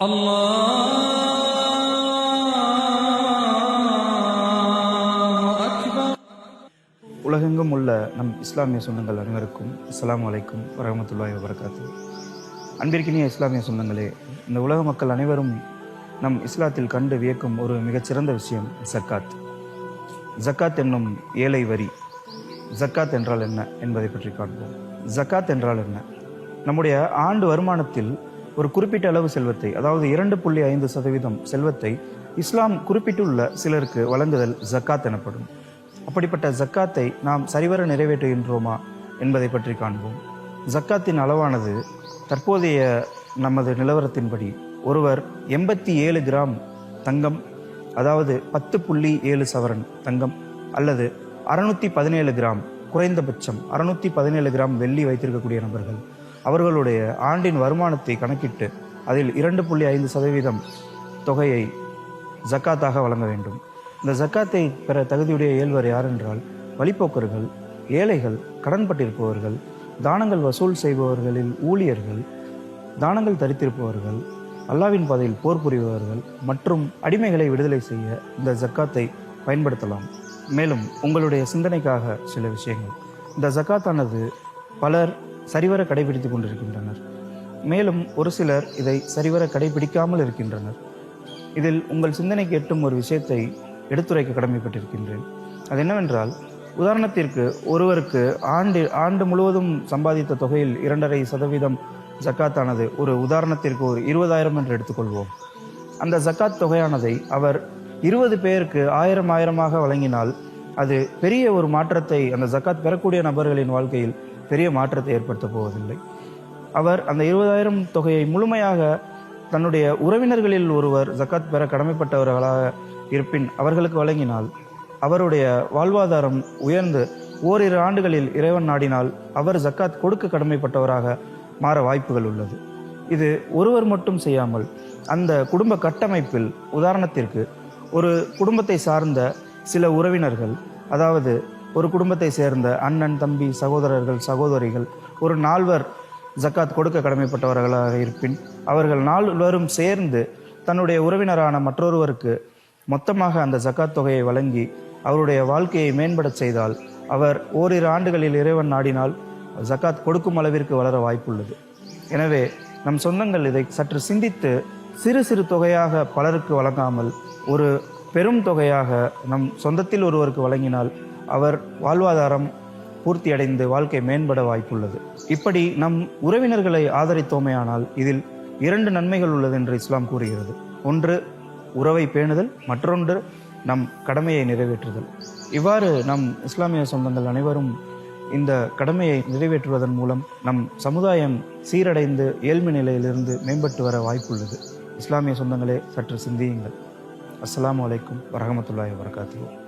உலகெங்கும் உள்ள நம் இஸ்லாமிய சொந்தங்கள் அனைவருக்கும் இஸ்லாம் வலைக்கும் வரமத்துல்லாய் வரகாத்து அன்பிற்கினிய இஸ்லாமிய சொந்தங்களே இந்த உலக மக்கள் அனைவரும் நம் இஸ்லாத்தில் கண்டு வியக்கும் ஒரு மிகச்சிறந்த விஷயம் ஜக்காத். ஜக்காத் என்னும் ஏழை வரி. ஜக்காத் என்றால் என்ன என்பதை பற்றி காண்போம். ஜக்காத் என்றால் என்ன? நம்முடைய ஆண்டு வருமானத்தில் ஒரு குறிப்பிட்ட அளவு செல்வத்தை அதாவது இரண்டு புள்ளி ஐந்து சதவீதம் செல்வத்தை இஸ்லாம் குறிப்பிட்டுள்ள சிலருக்கு வழங்குதல் ஜக்காத் எனப்படும். அப்படிப்பட்ட ஜக்காத்தை நாம் சரிவர நிறைவேற்றுகின்றோமா என்பதை பற்றி காண்போம். ஜக்காத்தின் அளவானது தற்போதைய நமது நிலவரத்தின்படி ஒருவர் எண்பத்தி ஏழு கிராம் தங்கம் அதாவது பத்து புள்ளி ஏழு சவரன் தங்கம் அல்லது அறுநூற்றி பதினேழு கிராம் குறைந்தபட்சம் அறுநூற்றி பதினேழு கிராம் வெள்ளி வைத்திருக்கக்கூடிய நபர்கள். அவர்களுடைய ஆண்டின் வருமானத்தை கணக்கிட்டு அதில் இரண்டு புள்ளி ஐந்து சதவீதம் தொகையை ஜக்காத்தாக வழங்க வேண்டும். இந்த ஜக்காத்தை பெற தகுதியுடைய இயல்வர் யார் என்றால் வழிப்போக்கர்கள் ஏழைகள் கடன்பட்டிருப்பவர்கள் தானங்கள் வசூல் செய்பவர்களில் ஊழியர்கள் தானங்கள் தரித்திருப்பவர்கள் அல்லாவின் பாதையில் போர் புரிபவர்கள் மற்றும் அடிமைகளை விடுதலை செய்ய இந்த ஜக்காத்தை பயன்படுத்தலாம். மேலும் உங்களுடைய சிந்தனைக்காக சில விஷயங்கள். இந்த ஜக்காத்தானது பலர் சரிவர கடைபிடித்துக் கொண்டிருக்கின்றனர். மேலும் ஒரு சிலர் இதை சரிவர கடைபிடிக்காமல் இருக்கின்றனர். இதில் உங்கள் சிந்தனைக்கு எட்டும் ஒரு விஷயத்தை எடுத்துரைக்க கடமைப்பட்டிருக்கின்றேன். அது என்னவென்றால் உதாரணத்திற்கு ஒருவருக்கு ஆண்டு ஆண்டு முழுவதும் சம்பாதித்த தொகையில் இரண்டரை சதவீதம் ஜக்காத்தானது ஒரு உதாரணத்திற்கு ஒரு இருபதாயிரம் என்று எடுத்துக்கொள்வோம். அந்த ஜக்காத் தொகையானதை அவர் இருபது பேருக்கு ஆயிரம் ஆயிரமாக வழங்கினால் அது பெரிய ஒரு மாற்றத்தை அந்த ஜக்காத் பெறக்கூடிய நபர்களின் வாழ்க்கையில் பெரிய மாற்றத்தை ஏற்படுத்த போவதில்லை. அவர் அந்த இருபதாயிரம் தொகையை முழுமையாக தன்னுடைய உறவினர்களில் ஒருவர் ஜக்காத் பெற கடமைப்பட்டவர்களாக இருப்பின் அவர்களுக்கு வழங்கினால் அவருடைய வாழ்வாதாரம் உயர்ந்து ஓரிரு ஆண்டுகளில் இறைவன் நாடினால் அவர் ஜக்காத் கொடுக்க கடமைப்பட்டவராக மாற வாய்ப்புகள் உள்ளது. இது ஒருவர் மட்டும் செய்யாமல் அந்த குடும்ப கட்டமைப்பில் உதாரணத்திற்கு ஒரு குடும்பத்தை சார்ந்த சில உறவினர்கள் அதாவது ஒரு குடும்பத்தை சேர்ந்த அண்ணன் தம்பி சகோதரர்கள் சகோதரிகள் ஒரு நால்வர் ஜக்காத் கொடுக்க கடமைப்பட்டவர்களாக இருப்பின் அவர்கள் நால்வரும் சேர்ந்து தன்னுடைய உறவினரான மற்றொருவருக்கு மொத்தமாக அந்த ஜக்காத் தொகையை வழங்கி அவருடைய வாழ்க்கையை மேம்படச் செய்தால் அவர் ஓரிரு ஆண்டுகளில் இறைவன் நாடினால் ஜக்காத் கொடுக்கும் அளவிற்கு வளர வாய்ப்புள்ளது. எனவே நம் சொந்தங்கள் இதை சற்று சிந்தித்து சிறு சிறு தொகையாக பலருக்கு வழங்காமல் ஒரு பெரும் தொகையாக நம் சொந்தத்தில் ஒருவருக்கு வழங்கினால் அவர் வாழ்வாதாரம் பூர்த்தியடைந்து வாழ்க்கை மேம்பட வாய்ப்புள்ளது. இப்படி நம் உறவினர்களை ஆதரித்தோமேயானால் இதில் இரண்டு நன்மைகள் உள்ளது என்று இஸ்லாம் கூறுகிறது. ஒன்று உறவை பேணுதல். மற்றொன்று நம் கடமையை நிறைவேற்றுதல். இவ்வாறு நம் இஸ்லாமிய சொந்தங்கள் அனைவரும் இந்த கடமையை நிறைவேற்றுவதன் மூலம் நம் சமுதாயம் சீரடைந்து ஏழ்மை நிலையிலிருந்து மேம்பட்டு வர வாய்ப்புள்ளது. இஸ்லாமிய சொந்தங்களே சற்று சிந்தியுங்கள். அஸ்லாம் அலைக்கும் வரஹமத்துல்லாஹி வரகாத்துஹு